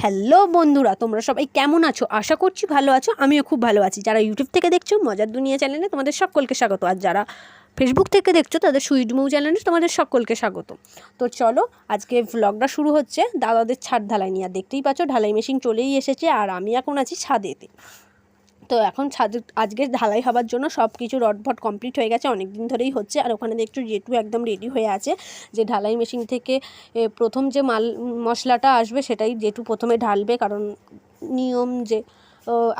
Hello বন্ধুরা, তোমরা সবাই কেমন আছো? আশা করছি ভালো আছো, আমিও খুব ভালো আছি। যারা ইউটিউব থেকে দেখছ, মজার দুনিয়া চ্যানেলে তোমাদের সকলকে স্বাগত। আর যারা ফেসবুক থেকে দেখছ, তাদের সুইট মৌ চ্যানেলে তোমাদের সকলকে স্বাগত। তো চলো, আজকে ভ্লগটা শুরু হচ্ছে দাদাদের ছাদ ঢালাই নিয়ে। আর দেখতেই পাচ্ছ, ঢালাই মেশিন চলেই এসেছে, আর আমি এখন আছি ছাদেতে। তো এখন ছাদে আজকে ঢালাই হবার জন্য সব কিছু রডভট কমপ্লিট হয়ে গেছে অনেক দিন ধরেই হচ্ছে। আর ওখানে দেখছ জেটু একদম রেডি হয়ে আছে যে ঢালাই মেশিন থেকে প্রথম যে মাল, মশলাটা আসবে সেটাই জেটু প্রথমে ঢালবে, কারণ নিয়ম যে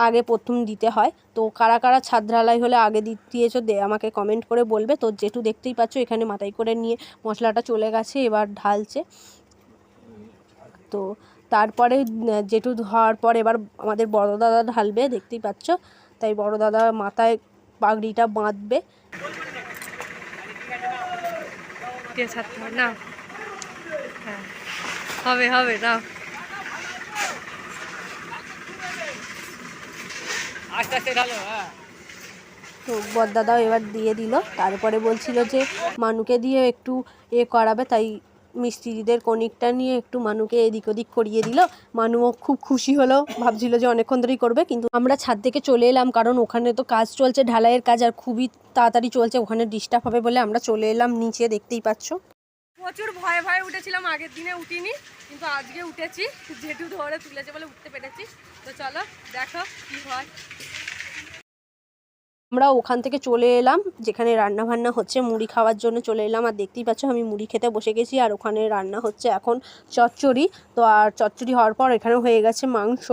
আগে প্রথম দিতে হয়। তো কারা কারা ছাদ ঢালাই হলে আগে দিয়েছ দে, আমাকে কমেন্ট করে বলবে। তো জেটু দেখতেই পাচ্ছ এখানে মাথায় করে নিয়ে মশলাটা চলে গেছে, এবার ঢালছে। তো তারপরে জেঠু হওয়ার পর এবার আমাদের বড় দাদা ঢালবে দেখতেই পাচ্ছ। তাই বড় দাদা মাথায় পাগড়িটা বাঁধবে। না হ্যাঁ। হবে হবে না তো বরদাদাও এবার দিয়ে দিল। তারপরে বলছিল যে মানুকে দিয়ে একটু এ করাবে তাই মিস্ত্রিদের কনিকটা নিয়ে একটু মানুকে এদিক ওদিক করিয়ে দিল। মানুও খুব খুশি হলো, ভাবছিল যে অনেকক্ষণ ধরেই করবে, কিন্তু আমরা ছাদ থেকে চলে এলাম, কারণ ওখানে তো কাজ চলছে, ঢালাইয়ের কাজ আর খুবই তাড়াতাড়ি চলছে, ওখানে ডিস্টার্ব হবে বলে আমরা চলে এলাম, নিচে দেখতেই পাচ্ছ। প্রচুর ভয়ে ভয়ে উঠেছিলাম, আগের দিনে উঠিনি, কিন্তু আজকে উঠেছি জেঠু ধরে তুলেছে বলে উঠতে পেরেছি। তো চলো, দেখো কি হয়। আমরা ওখান থেকে চলে এলাম, যেখানে রান্না বান্না হচ্ছে, মুড়ি খাওয়ার জন্য চলে এলাম। আর দেখতেই পাচ্ছ, আমি মুড়ি খেতে বসে গেছি, আর ওখানে রান্না হচ্ছে এখন চচ্চড়ি। তো আর চচ্চড়ি হওয়ার পর এখানে হয়ে গেছে মাংস।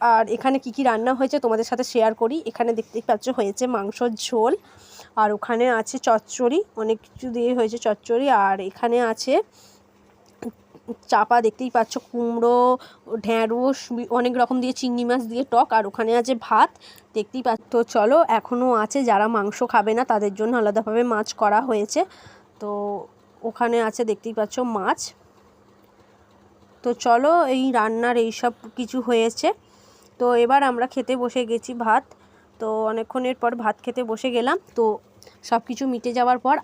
আর এখানে কি কি রান্না হয়েছে তোমাদের সাথে শেয়ার করি। এখানে দেখতেই পাচ্ছ, হয়েছে মাংসর ঝোল। আর ওখানে আছে চচ্চড়ি, অনেক কিছু দিয়ে হয়েছে চচ্চড়ি। আর এখানে আছে চাপা দেখতেই পাচ্ছ, কুমড়ো ঢ্যাঁড়স অনেক রকম দিয়ে চিংড়ি মাছ দিয়ে টক, আর ওখানে আছে ভাত। দেখতেই পাচ্ছ তো চলো এখনও আছে, যারা মাংস খাবে না তাদের জন্য আলাদাভাবে মাছ করা হয়েছে। তো ওখানে আছে, দেখতেই পাচ্ছ, মাছ। তো চলো এই রান্নার এই সব কিছু হয়েছে। তো এবার আমরা খেতে বসে গেছি ভাত। তো অনেকক্ষণের পর ভাত খেতে বসে গেলাম। তো সব কিছু মিটে যাওয়ার পর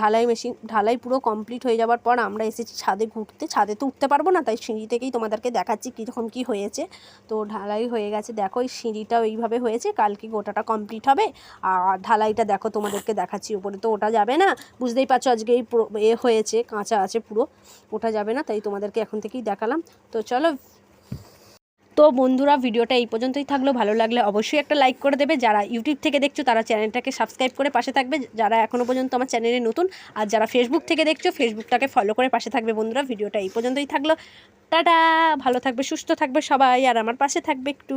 ঢালাই মেশিন, ঢালাই পুরো কমপ্লিট হয়ে যাওয়ার পর আমরা এসেছি ছাদে ঘুরতে। ছাদে তো উঠতে পারব না, তাই সিঁড়ি থেকেই তোমাদেরকে দেখাচ্ছি কীরকম কী হয়েছে। তো ঢালাই হয়ে গেছে, দেখো এই সিঁড়িটাও এইভাবে হয়েছে, কালকে গোটাটা কমপ্লিট হবে। আর ঢালাইটা দেখো তোমাদেরকে দেখাচ্ছি উপরে, তো ওটা যাবে না। বুঝতেই পারছ আজকে এই এ হয়েছে, কাঁচা আছে পুরো, ওটা যাবে না, তাই তোমাদেরকে এখন থেকেই দেখালাম। তো চলো তো বন্ধুরা, ভিডিওটা এই পর্যন্তই থাকল। ভালো লাগলে অবশ্যই একটা লাইক করে দেবে। যারা ইউটিউব থেকে দেখছ, তারা চ্যানেলটাকে সাবস্ক্রাইব করে পাশে থাকবে। যারা এখনও পর্যন্ত আমার চ্যানেলে নতুন, আর যারা ফেসবুক থেকে দেখছ ফেসবুকটাকে ফলো করে পাশে থাকবে বন্ধুরা। ভিডিওটা এই পর্যন্তই থাকল। টাটা! ভালো থাকবে, সুস্থ থাকবে সবাই, আর আমার পাশে থাকবে একটু।